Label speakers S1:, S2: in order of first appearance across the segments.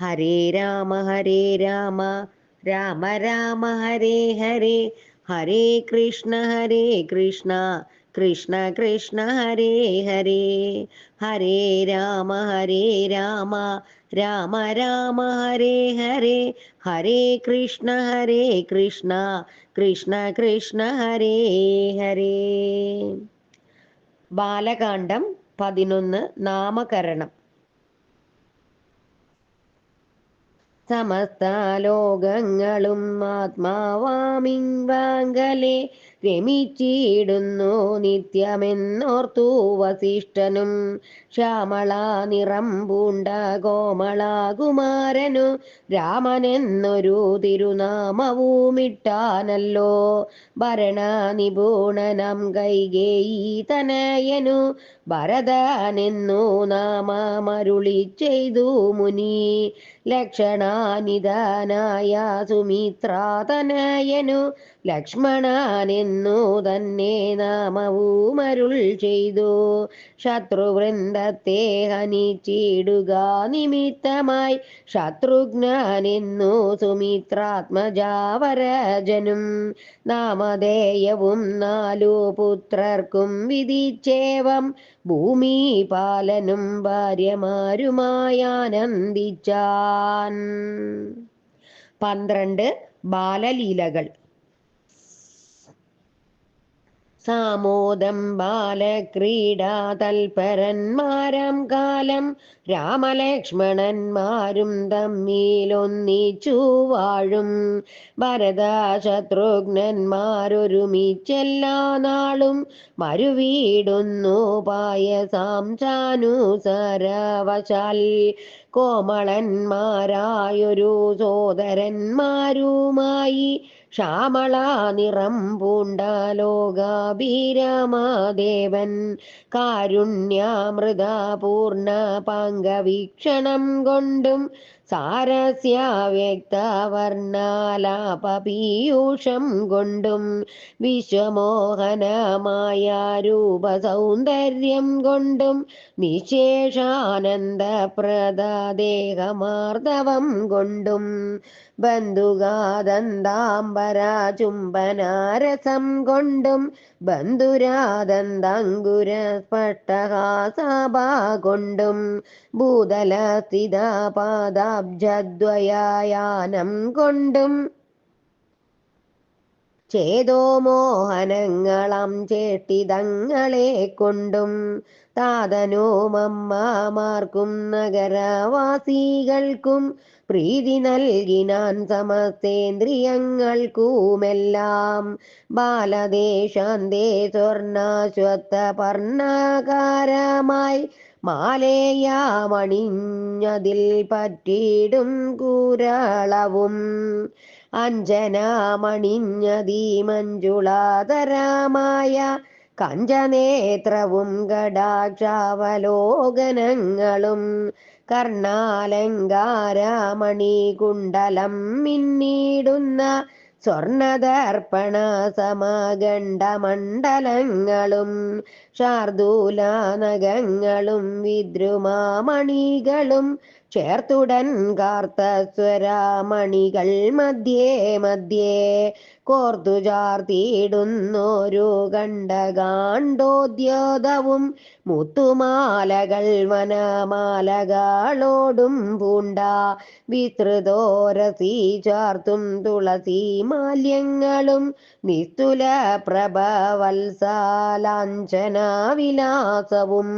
S1: ഹരേ രാമ ഹരേ രാമ. രാമ രാമ ഹരേ ഹരേ. ഹരേ കൃഷ്ണ ഹരേ കൃഷ്ണ. കൃഷ്ണ കൃഷ്ണ ഹരേ ഹരേ. ഹരേ രാമ ഹരേ രാമ. രാമ രാമ ഹരേ ഹരേ. ഹരേ കൃഷ്ണ ഹരേ കൃഷ്ണ. കൃഷ്ണ കൃഷ്ണ ഹരേ ഹരേ. ബാലകാന്ഡം പതിനൊന്ന് നാമകരണം. സമസ്ത ലോകങ്ങളും ആത്മാവാമിങ്കാങ്കലെ രമിച്ചിടുന്നു നിത്യമെന്നോർത്തു വസിഷ്ഠനും. ശ്യാമള നിറം പൂണ്ട കോമളാകുമാരനു രാമനെന്നൊരു തിരുനാമവുമിട്ടാനല്ലോ. ഭരണ നിപുണനം കൈകേയി തനയനു ഭരതനെന്നു നാമമരുളി ചെയ്തു മുനി. ലക്ഷണാനിധനായ സുമിത്രാതനയനു ലക്ഷ്മണനെന്നു തന്നെ നാമവും അരുൾ ചെയ്തു. ശത്രുവൃന്ദത്തെ ഹനിച്ചിടുക നിമിത്തമായി ശത്രുഘ്നെന്നു സുമിത്രാത്മജാവരജനും നാമധേയവും നാലു പുത്രർക്കും വിധിച്ചേവം. ഭൂമി പാലനും ഭാര്യമാരുമായാനന്ദിച്ചാൻ പന്ത്രണ്ട് ബാലലീലകൾ. സാമോദം ബാലക്രീഡാ തൽപരന്മാരം കാലം രാമലക്ഷ്മണന്മാരും തമ്മിലൊന്നിച്ചു വാഴും ഭരതശത്രുഘ്നന്മാരൊരുമിച്ചെല്ലാ നാളും മരുവീടുന്നു പായസാം ചാനുസരവശാൽ. കോമളന്മാരായൊരു സോദരന്മാരുമായി ശ്യാമള നിറം പൂണ്ട ലോകാഭീരമാദേവൻ. കാരുണ്യാമൃത പൂർണ പാങ്കവീക്ഷണം കൊണ്ടും സാരസ്യ വ്യക്തവർണാലാപപീയൂഷം കൊണ്ടും വിശ്വമോഹനമായ രൂപസൗന്ദര്യം കൊണ്ടും നിശേഷാനന്ദപ്രദേഹമാർദ്ദവം കൊണ്ടും ബന്ധുഗാദന്താംബര ചുംബനാരസം കൊണ്ടും ബന്ധുരാദന്താങ്കുര സ്പഷ്ടഹാസഭ കൊണ്ടും ഭൂതലസ്ഥിത പാദാബ്ജദ്വയാനം കൊണ്ടും ചേതോ മോഹനങ്ങളം ചേട്ടിതങ്ങളെ കൊണ്ടും താതനോമമ്മമാർക്കും നഗരവാസികൾക്കും പ്രീതി നൽകിനാൻ സമസ്തേന്ദ്രിയങ്ങൾക്കുമെല്ലാം. ബാലദേശാന്തേ സ്വർണാശ്വത്ത പർണകാരമായി മാലേയാമണിഞ്ഞതിൽ പറ്റിയിടും കൂരളവും. അഞ്ജനാമണിഞ്ഞതീ മഞ്ജുളാതരമായ കഞ്ചനേത്രവും ഗടാക്ഷാവലോകനങ്ങളും കർണാലങ്കാരാമണി കുണ്ടലം മിന്നിടുന്ന സ്വർണദർപ്പണ സമഗണ്ഡമണ്ഡലങ്ങളും ശാർദൂലാനകങ്ങളും വിദ്രുമാമണികളും ചേർത്തുടൻ കാർത്തസ്വരാമണികൾ മധ്യേ മധ്യേ കോർത്തു ചാർത്തിയിടുന്നോരു കണ്ടകാണ്ടോദ്യോതവും മുത്തുമാലകൾ വനമാലകളോടും പൂണ്ട വിസ്തൃതോരസി ചാർത്തും തുളസി മാല്യങ്ങളും നിസ്തുല പ്രഭവത്സാലാഞ്ചന വിലാസവും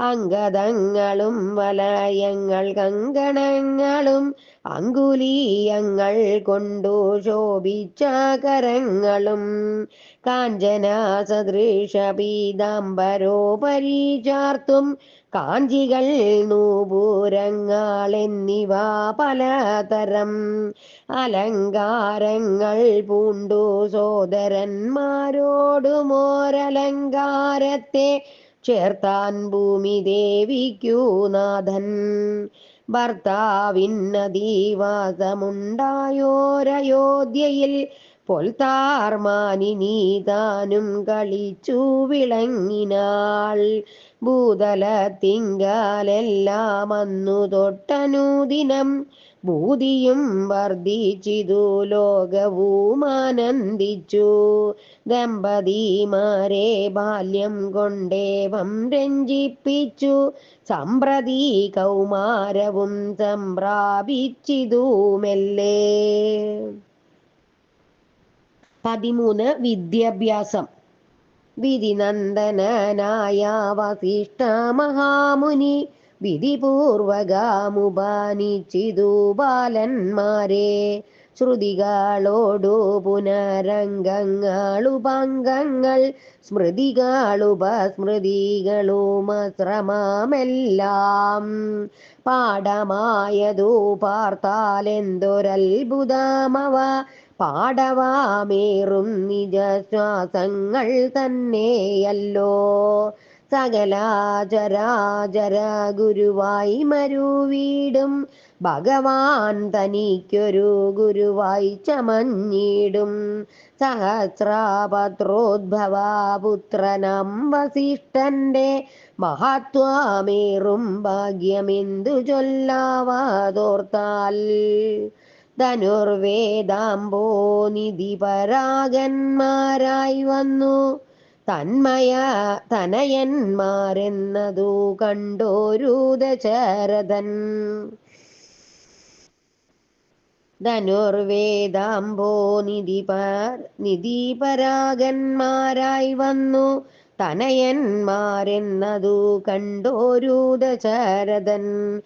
S1: അംഗതങ്ങളും വലയങ്ങൾ കങ്കണങ്ങളും അങ്കുലീയങ്ങൾ കൊണ്ടു ശോഭിച്ച കരങ്ങളും കാഞ്ചന സദൃശ പീതാംബരോപരി ചാർത്തും കാഞ്ചികൾ നൂപൂരങ്ങൾ എന്നിവ പലതരം അലങ്കാരങ്ങൾ പൂണ്ടു സോദരന്മാരോടുമോരലങ്കാരത്തെ ചേർത്താൻ ഭൂമി ദേവിക്കൂ നാഥൻ. ഭർത്താവിന്നതീവാസമുണ്ടായോരയോധ്യയിൽ പൊൽത്താർമാനി നീതാനും കളിച്ചു വിളങ്ങിനാൾ. ഭൂതലത്തിങ്കാലെല്ലാം അന്നു തൊട്ടനുദിനം ഭൂതിയും വർദ്ധിച്ചിതു ലോകവും ആനന്ദിച്ചു ദമ്പതിമാരെ ബാല്യം കൊണ്ടേവം രഞ്ജിപ്പിച്ചു. സമ്പ്രതി കൗമാരവും സംപ്രാപിച്ചിതു മെല്ലെ പതിമൂന്ന് വിദ്യാഭ്യാസം. വിധിനന്ദനായ വസിഷ്ഠ മഹാമുനി വിധിപൂർവകമുപാനിച്ചിതു ബാലന്മാരെ. ശ്രുതികളോടു പുനരംഗങ്ങളുപംഗങ്ങൾ സ്മൃതികളുപസ്മൃതികളുമശ്രമമെല്ലാം പാഠമായതു പാർത്താലെന്തൊരത്ഭുതമവ പാടവാമേറും നിജശ്വാസങ്ങൾ തന്നെയല്ലോ. സകല ചരാചര ഗുരുവായി മരുവീടും. ഭഗവാൻ തനിക്കൊരു ഗുരുവായി ചമഞ്ഞിടും. സഹസ്രാപത്രോദ്ഭവ പുത്രനം വസിഷ്ഠന്റെ മഹത്വമേറും ഭാഗ്യമെന്തു ചൊല്ലാവാതോർത്താൽ. ധനുർവേദാംബോ നിധി പരാഗന്മാരായി വന്നു. തന്മയ തനയന്മാരെന്നതു കണ്ടോരൂതചരതൻ ധനുർവേദാംബോ നിധിപർ നിധിപരാഗന്മാരായി വന്നു. തനയന്മാരെന്നതു കണ്ടോരു ദശരഥൻ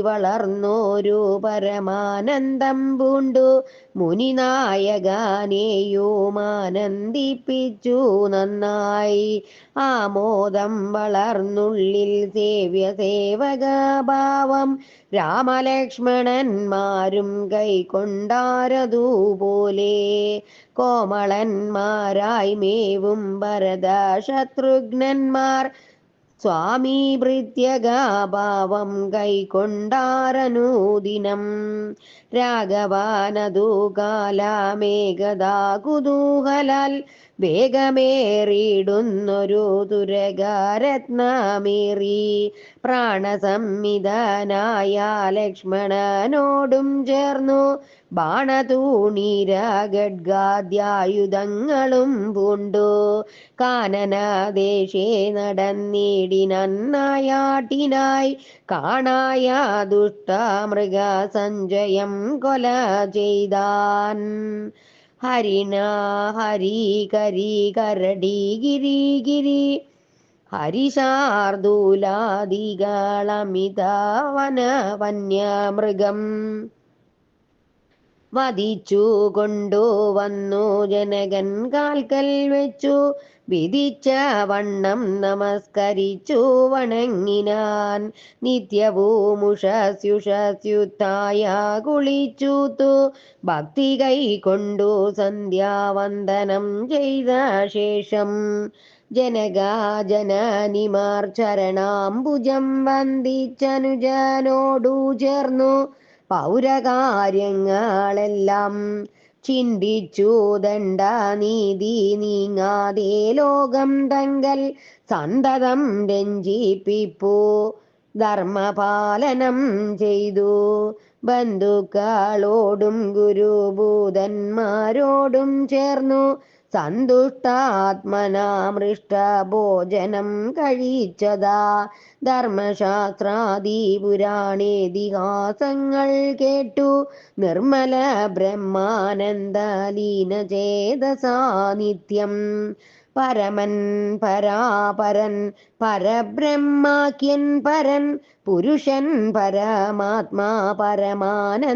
S1: വളർന്നോരു പരമാനന്ദം പൂണ്ടു. മുനിനായകാനേയോ ആനന്ദിപ്പിച്ചു നന്നായി. ആമോദം വളർന്നുള്ളിൽ സേവ്യ സേവകാഭാവം. രാമലക്ഷ്മണന്മാരും കൈക്കൊണ്ടാരതുപോലെ കോമളന്മാരായി മേവും ഭരത ശത്രുഘ്നന്മാർ സ്വാമി ഭൃത്യഗാഭാവം കൈക്കൊണ്ടാരനൂദിനം. രാഘവാനതു കാലാമേകദാ കുതൂഹലാൽ വേഗമേറിയിടുന്നൊരു തുരകാരത്നമേറി പ്രാണസംവിധാനായ ലക്ഷ്മണനോടും ചേർന്നു ബാണതൂണീരഗഡ്ഗാദ്യായുധങ്ങളും പൂണ്ടു. കാനനദേശേ നടന്നിടിനന്നായാട്ടിനായി കാണായ ദുഷ്ടമൃഗ സഞ്ജയം കൊല ചെയ്താൻ. ഹരിണ ഹരി കരി കരടി ഗിരി ഗിരി. ഹരിശാർദൂലാദികളമിത വന വന്യമൃഗം വധിച്ചു കൊണ്ടുവന്നു ജനകൻ കാൽക്കൽ വെച്ചു വിധിച്ച വണ്ണം നമസ്കരിച്ചു വണങ്ങിനാൻ നിത്യഭൂമുഷസ്യുഷസ്യുത്തായ കുളിച്ചൂത്തു ഭക്തി കൈകൊണ്ടു സന്ധ്യാവന്ദനം ചെയ്ത ശേഷം ജനകാജനനിമാർ ചരണാംബുജം വന്ദിച്ചനുജനോടു ചേർന്നു. പൗരകാര്യങ്ങളെല്ലാം ചിന്തിച്ചു ദണ്ഡ നീതി നീങ്ങാതെ ലോകം തങ്കൽ സന്തതം രഞ്ജിപ്പിപ്പു. ധർമ്മപാലനം ചെയ്തു. ബന്ധുക്കളോടും ഗുരുഭൂതന്മാരോടും ചേർന്നു. സന്തുഷ്ടാത്മനാമൃഷ്ട ഭോജനം കഴിച്ചതാ. ധർമ്മശാസ്ത്രാദി പുരാണേതിഹാസങ്ങൾ കേട്ടു. നിർമ്മല ബ്രഹ്മാനന്ദലീന നിത്യം പരമൻ പരാപരൻ പരബ്രഹ്മാക്യൻ പരൻ പുരുഷൻ പരമാത്മാ പരമാനന്ദമൂർത്തി.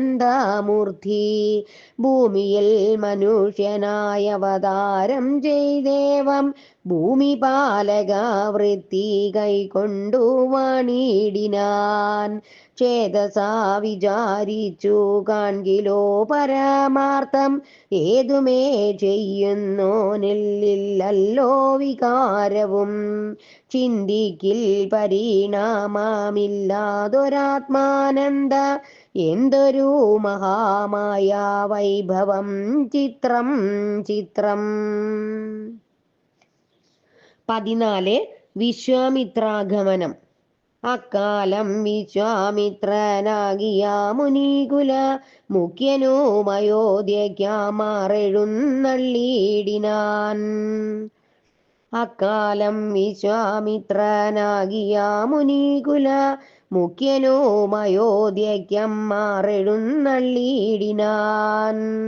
S1: ഭൂമിയിൽ മനുഷ്യനായ അവതാരം ചെയ്ദേവം ഭൂമി പാലക വൃത്തി കൈകൊണ്ടു വാണിടിനാൻ. ചേതസാ വിചാരിച്ചു കാൺകിലോ പരമാർത്ഥം. ഏതുമേ ചെയ്യുന്നോ നെല്ലില്ലല്ലോ വികാരവും. ചിന്തിക്കിൽ പരിണാമമില്ലാതൊരാത്മാനന്ദ. എന്തൊരു മഹാമായ വൈഭവം ചിത്രം ചിത്രം. പതിനാല് വിശ്വാമിത്രാഗമനം. അക്കാലം വിശ്വാമിത്രനാകിയ മുനികുല മുഖ്യനും അയോധ്യയ്ക്കാമാറെഴുന്നള്ളിയിടിനാൻ അക്കാലം വിശ്വാമിത്രനാകിയ മുനികുല മുഖ്യനും അയോധ്യയ്ക്കമ്മാറെഴുന്നള്ളിയിടിനാൻ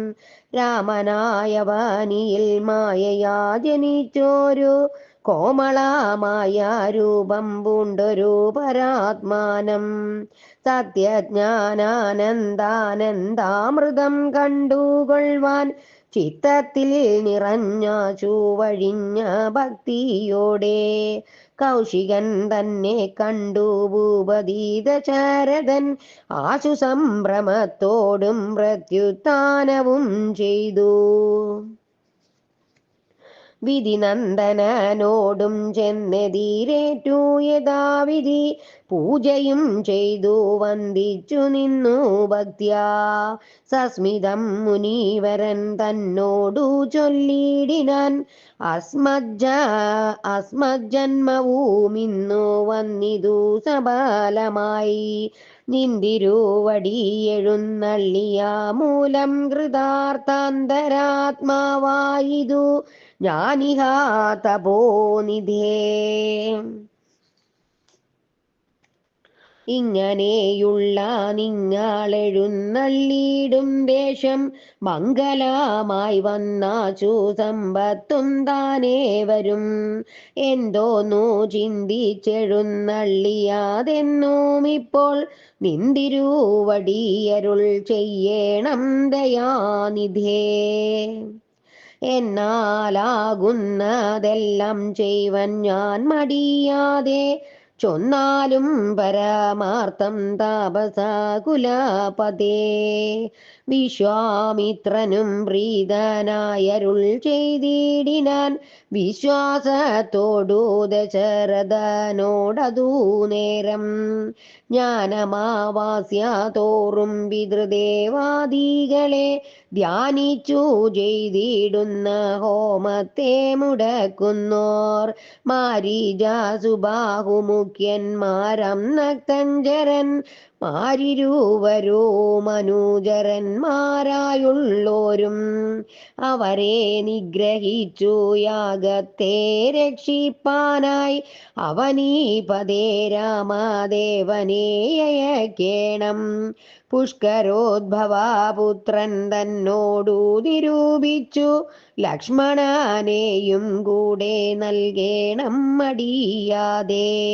S1: രാമനായവനിയിൽ മായയാ ജനിച്ചോരു കോമളമായ രൂപം പൂണ്ടൊരു പരാത്മാനം. സത്യജ്ഞാനാനന്ദാനന്ദാമൃതം കണ്ടുകൊള്ളുവാൻ ചിത്തത്തിൽ നിറഞ്ഞ ചൂവഴിഞ്ഞ ഭക്തിയോടെ കൗശികൻ തന്നെ കണ്ടു ഭൂപതീത ചാരതൻ ആശു സംഭ്രമത്തോടും പ്രത്യുത്ഥാനവും ചെയ്തു. വിധിനന്ദനോടും ചെന്നെതിരേറ്റു യഥാവിധി. പൂജയും ചെയ്തു വന്ദിച്ചു നിന്നു ഭക്തിയാ. സസ്മിതം മുനീവരൻ തന്നോടു ചൊല്ലിടിനാൻ. അസ്മജ്ജ അസ്മജ്ജന്മവുമിന്നു വന്നിതു സബലമായി. നിന്തിരുവടിയെഴുന്നള്ളിയ മൂലം കൃതാർത്ഥാന്തരാത്മാവായിതു. ഞാനിഹാ തപോനിധേ ഇങ്ങനെയുള്ള നിങ്ങളെഴുന്നള്ളിയിടും ദേശം മംഗലമായി വന്നാച്ചു സമ്പത്തും താനേ വരും. എന്തോന്നു ചിന്തിച്ചെഴുന്നള്ളിയാതെന്നും ഇപ്പോൾ നിന്തിരുവടിയരുൾ ചെയ്യണം ദയാനിധേ. എന്നാലാകുന്നതെല്ലാം ചെയ്വൻ ഞാൻ മടിയാതെ ചൊന്നാലും പരമാർത്ഥം താപസാകുലാപതേ. വിശ്വാമിത്രനും പ്രീതനായരുൾ ചെയ്തിടിനാൻ വിശ്വാസത്തോടു ദശരഥനോടതു നേരം. ജ്ഞാനമാവാസ്യ തോറും പിതൃദേവാദികളെ ധ്യാനിച്ചു ചെയ്തിടുന്ന ഹോമത്തെ മുടക്കുന്നോർ. മാരീജ സുബാഹുമുഖ്യന്മാരം നക്തഞ്ചരൻ മാരിരുവരോ മനോജരന്മാരായുള്ളോരും അവരെ നിഗ്രഹിച്ചു യാഗത്തെ രക്ഷിപ്പാനായി അവനീപതേ രാമദേവനെ അയക്കേണം പുഷ്കരോദ്ഭവപുത്രൻ തന്നോടു നിരൂപിച്ചു ലക്ഷ്മണനെയും കൂടെ നൽകേണം മടിയാതെ.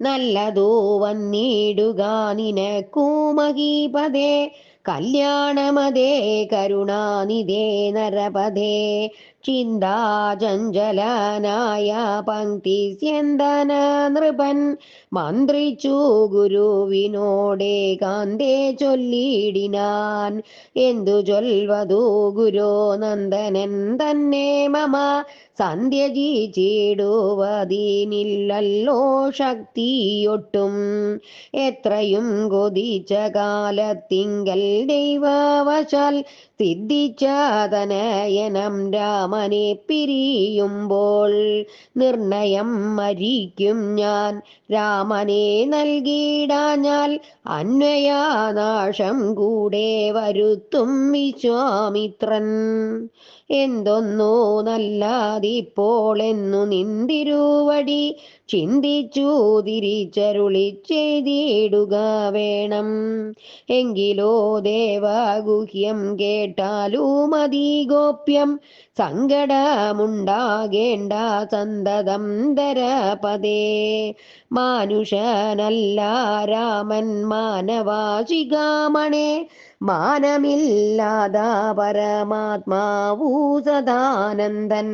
S1: നല്ലതോ വന്നിടുക നിനക്കൂ മഹീപതേ കല്യാണമതേ കരുണാനിധേ നരപതേ ചിന്താചഞ്ചലനായ പങ്ക്തിസ്യന്തന നൃപൻ. മന്ത്രിച്ചു ഗുരുവിനോടെ കാന്തേ ചൊല്ലിടിനാൻ എന്തു ചൊൽവതു ഗുരോ നന്ദനൻ തന്നെ മമ. സന്ധ്യജിച്ചിടുവതിനില്ലല്ലോ ശക്തിയൊട്ടും. എത്രയും കൊതിച്ച കാലത്തിങ്കൽ ദൈവവശാൽ സിദ്ധിച്ചാതനയനം രാമനെ പിരിയുമ്പോൾ നിർണയം മരിക്കും ഞാൻ. രാമനെ നൽകിയിടാഞ്ഞാൽ അന്വയാനാശം കൂടെ വരുത്തും വിശ്വാമിത്രൻ. എന്തൊന്നു നല്ലാതിപ്പോൾ എന്നു നിന്തിരുവടി ചിന്തിച്ചു തിരിച്ചരുളി ചെയ്തിടുക വേണം. എങ്കിലോ ദേവാഗുഹ്യം കേട്ടാലൂ മതി ഗോപ്യം. സങ്കടമുണ്ടാകേണ്ട സന്തതം ധരപദേ മാനുഷനല്ല രാമൻ മാനവാചികാമണേ. മാനമില്ലാത പരമാത്മാവൂ സദാനന്ദൻ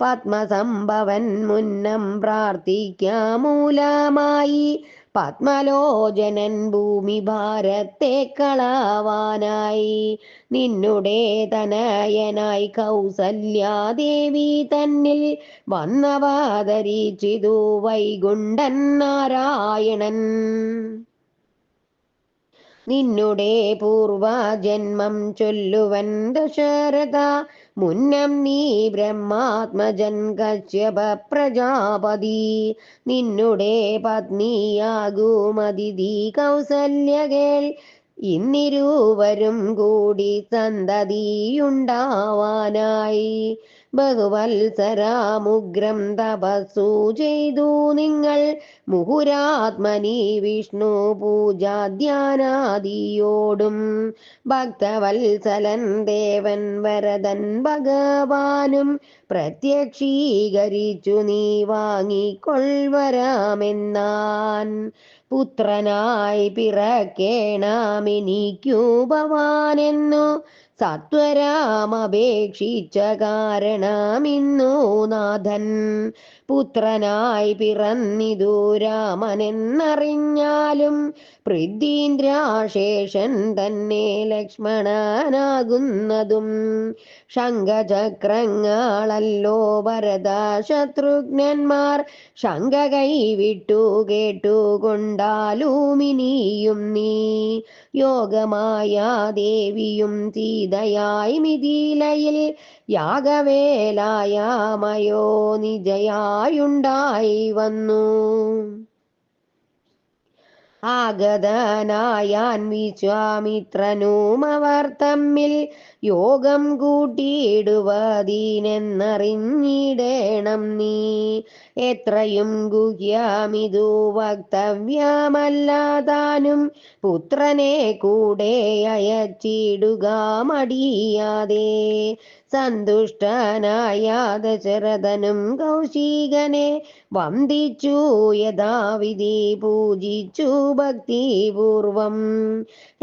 S1: പത്മസംഭവൻ മുന്നം പ്രാർത്ഥിക്കാമൂലമായി. പത്മലോചനൻ ഭൂമി ഭാരത്തെ കളവാനായി. നിന്നുടെ തനയനായി കൗസല്യാദേവി തന്നിൽ വന്നവാതരിച്ചിതു വൈകുണ്ഠൻ നാരായണൻ. നിന്നുടെ പൂർവജന്മം ചൊല്ലുവൻ ദശരഥ. മുന്നം നീ ബ്രഹ്മാത്മജൻ കശ്യപ പ്രജാപതി. നിന്നുടെ പത്നിയാകുമതിഥി കൗസല്യകേൾ ഇന്നിരുവരും കൂടി സന്തതിയുണ്ടാവാനായി. ബഹുവത്സരാമുഗ്രം തപസ്സു ചെയ്തു നിങ്ങൾ മുഹുരാത്മനി വിഷ്ണു പൂജാധ്യാനാദിയോടും ഭക്തവത്സലൻ ദേവൻ വരദൻ ഭഗവാനും പ്രത്യക്ഷീകരിച്ചു നീ വാങ്ങിക്കൊൾവരാമെന്നാൻ. പുത്രനായി പിറക്കേണമെനിക്കു ഭവാനെന്നു സത്വരാമപേക്ഷിച്ച കാരണമിന്നു നാഥൻ പുത്രനായി പിറന്നിതു രാമനെന്നറിഞ്ഞാലും പൃഥ്വീന്ദ്രാശേഷൻ തന്നെ ലക്ഷ്മണനാകുന്നതും ശംഖചക്രങ്ങളല്ലോ ഭരത ശത്രുഘ്നന്മാർ ശങ്ക കൈവിട്ടു കേട്ടുകൊണ്ടാലൂമിനിയും നീ യോഗമായ ദേവിയും സീതയായി മിഥിലയിൽ യാഗവേലായാമയോ നിജയായുണ്ടായി വന്നു. ആഗതനായാൻ വിശ്വാമിത്രനുമവർ തമ്മിൽ യോഗം കൂട്ടിയിടുവതീനെന്നറിഞ്ഞിടേണം നീ. എത്രയും ഗുഹ്യാമിതു വക്തവ്യമല്ലാതാനും പുത്രനെ കൂടെ അയച്ചിടുക മടിയാതെ സന്തുഷ്ടനായ ദശരഥനും കൗശികനെ വന്ദിച്ചു യഥാവിധി പൂജിച്ചു ഭക്തിപൂർവം.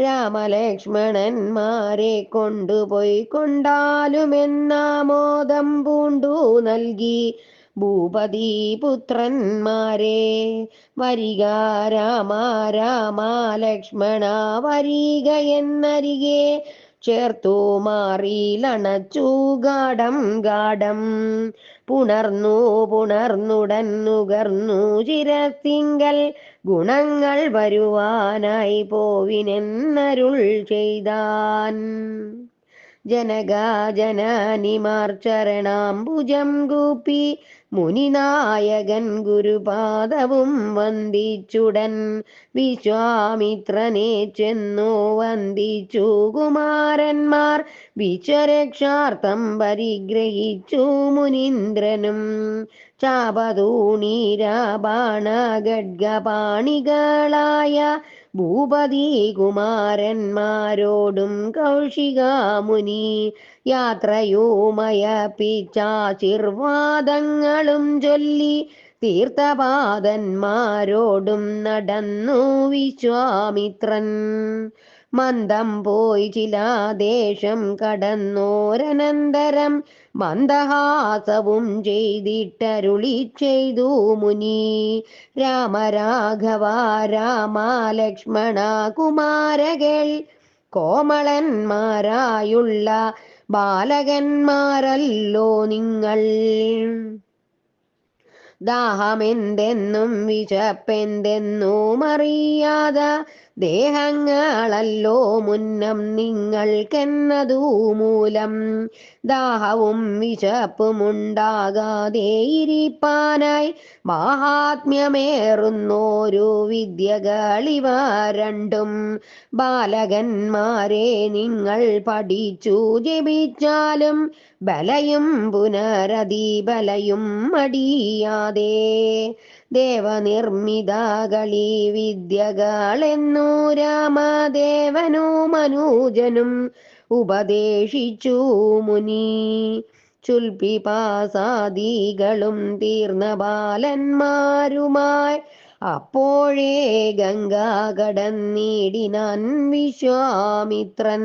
S1: രാമലക്ഷ്മണന്മാരെ കൊണ്ടുപോയി കൊണ്ടാലുമെന്നാമോദം പൂണ്ടു നൽകി ഭൂപതി പുത്രന്മാരെ വരിക രാമ രാമ ലക്ഷ്മണ വരിക എന്നരികെ. ചേർത്തു മാറിയിലണച്ചു ഗാഠം ഗാഠം. പുണർന്നു പുണർന്നുടൻ നുകർന്നു ചിരത്തിങ്കൽ ഗുണങ്ങൾ വരുവാനായി പോവിനെന്നരുൾ ചെയ്താൻ. ജനക ജനനിമാർ ചരണാംബുജം കൂപ്പി മുനിനായകൻ ഗുരുപാദവും വന്ദിച്ചുടൻ വിശ്വാമിത്രനെ ചെന്നു വന്ദിച്ചു കുമാരന്മാർ വിശ്വരക്ഷാർത്ഥം പരിഗ്രഹിച്ചു മുനീന്ദ്രനും ചാപതൂണീരാബാണ ഭൂപതി കുമാരന്മാരോടും കൗശികാമുനി യാത്രയോമയപ്പിച്ചാശീർവാദങ്ങളും ചൊല്ലി തീർത്ഥപാദന്മാരോടും നടന്നു വിശ്വാമിത്രൻ. മന്ദം പോയി ചില ദേശം കടന്നോരനന്തരം മന്ദഹാസവും ചെയ്തിട്ടരുളി ചെയ്തു മുനി. രാമരാഘവ രാമ ലക്ഷ്മണ കുമാരകൾ കോമളന്മാരായുള്ള ബാലകന്മാരല്ലോ നിങ്ങൾ. ദാഹമെന്തെന്നും വിശപ്പെന്തെന്നും അറിയാതെ ദേഹങ്ങളല്ലോ മുന്നം നിങ്ങൾക്കെന്നതു മൂലം ദാഹവും വിശപ്പുമുണ്ടാകാതെ ഇരിപ്പാനായി മാഹാത്മ്യമേറുന്നോരു വിദ്യകളിവ രണ്ടും ബാലകന്മാരെ നിങ്ങൾ പഠിച്ചു ജപിച്ചാലും ബലയും പുനരതി ബലയും മടിയാതെ. ദേവനിർമ്മിതകളി വിദ്യകളെന്നു രാമദേവനു മനൂജനും ഉപദേശിച്ചു മുനി. ചുൽപിപാസാദികളും തീർന്ന ബാലന്മാരുമായി അപ്പോഴേ ഗംഗാകടൻ കടന്നിടിനാൻ വിശ്വാമിത്രൻ.